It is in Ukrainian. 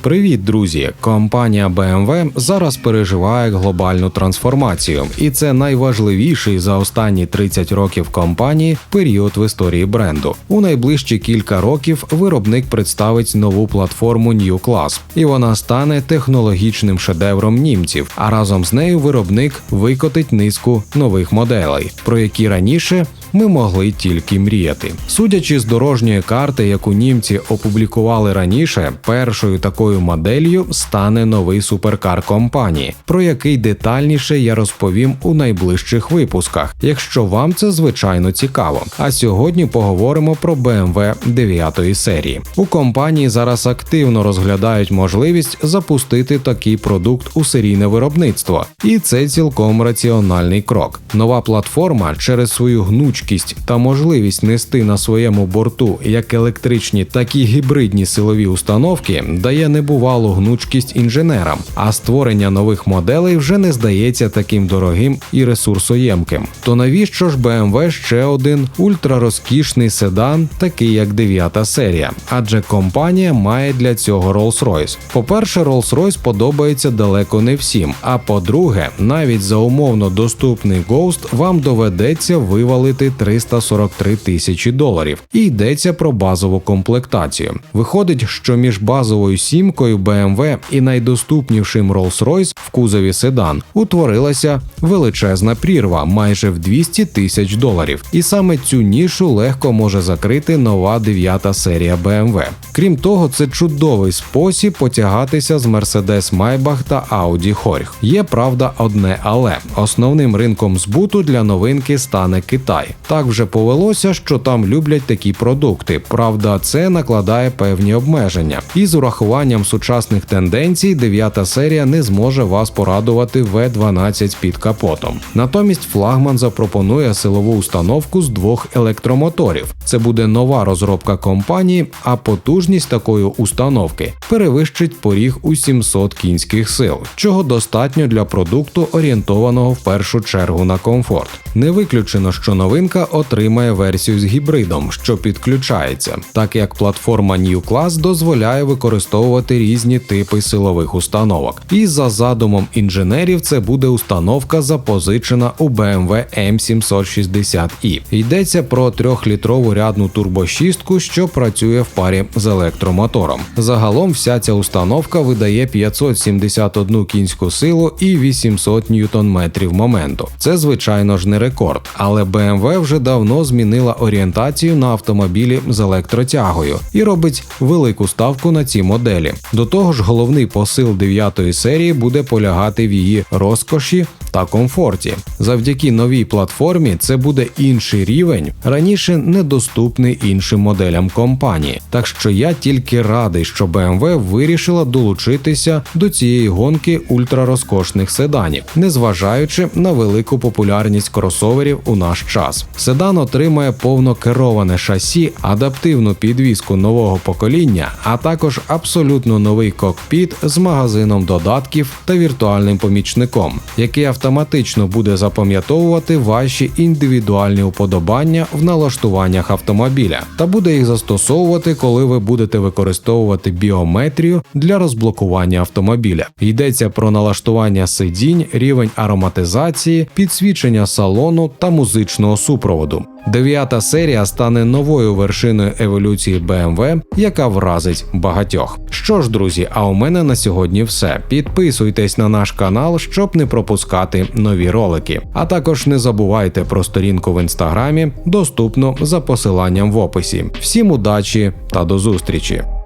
Привіт, друзі! Компанія BMW зараз переживає глобальну трансформацію, і це найважливіший за останні 30 років компанії період в історії бренду. У найближчі кілька років виробник представить нову платформу New Class, і вона стане технологічним шедевром німців. А разом з нею виробник викотить низку нових моделей, про які раніше ми могли тільки мріяти. Судячи з дорожньої карти, яку німці опублікували раніше, першою такою моделлю стане новий суперкар компанії, про який детальніше я розповім у найближчих випусках, якщо вам це звичайно цікаво. А сьогодні поговоримо про BMW 9 серії. У компанії зараз активно розглядають можливість запустити такий продукт у серійне виробництво, і це цілком раціональний крок. Нова платформа через свою гнучкість та можливість нести на своєму борту як електричні, так і гібридні силові установки дає небувалу гнучкість інженерам, а створення нових моделей вже не здається таким дорогим і ресурсоємким. То навіщо ж BMW ще один ультрарозкішний седан, такий як 9 серія? Адже компанія має для цього Rolls-Royce. По-перше, Rolls-Royce подобається далеко не всім. А по-друге, навіть за умовно доступний Ghost вам доведеться вивалити 343 тисячі доларів. І йдеться про базову комплектацію. Виходить, що між базовою сімкою BMW і найдоступнішим Rolls-Royce в кузові седан утворилася величезна прірва майже в 200 тисяч доларів. І саме цю нішу легко може закрити нова 9 серія BMW. Крім того, це чудовий спосіб потягатися з Mercedes Maybach та Audi Хорг. Є правда одне, але основним ринком збуту для новинки стане Китай. Так вже повелося, що там люблять такі продукти. Правда, це накладає певні обмеження. І з урахуванням сучасних тенденцій, 9 серія не зможе вас порадувати V12 під капотом. Натомість флагман запропонує силову установку з двох електромоторів. Це буде нова розробка компанії, а потужність такої установки перевищить поріг у 700 кінських сил, чого достатньо для продукту, орієнтованого в першу чергу на комфорт. Не виключено, що новинка отримає версію з гібридом, що підключається, так як платформа New Class дозволяє використовувати різні типи силових установок. І за задумом інженерів це буде установка, запозичена у BMW M760i. Йдеться про трьохлітрову рядну турбошістку, що працює в парі з електромотором. Загалом вся ця установка видає 571 кінську силу і 800 ньютон-метрів моменту. Це звичайно ж не рекорд, але BMW вже давно змінила орієнтацію на автомобілі з електротягою і робить велику ставку на ці моделі. До того ж, головний посил 9 серії буде полягати в її розкоші та комфорті. Завдяки новій платформі це буде інший рівень, раніше недоступний іншим моделям компанії. Так що я тільки радий, що BMW вирішила долучитися до цієї гонки ультрарозкошних седанів, незважаючи на велику популярність кросоверів у наш час. Седан отримає повнокероване шасі, адаптивну підвіску нового покоління, а також абсолютно новий кокпіт з магазином додатків та віртуальним помічником, який автоматично буде запам'ятовувати ваші індивідуальні уподобання в налаштуваннях автомобіля та буде їх застосовувати, коли ви будете використовувати біометрію для розблокування автомобіля. Йдеться про налаштування сидінь, рівень ароматизації, підсвічення салону та музичного супроводу. Дев'ята серія стане новою вершиною еволюції BMW, яка вразить багатьох. Що ж, друзі, а у мене на сьогодні все. Підписуйтесь на наш канал, щоб не пропускати нові ролики. А також не забувайте про сторінку в інстаграмі, доступну за посиланням в описі. Всім удачі та до зустрічі!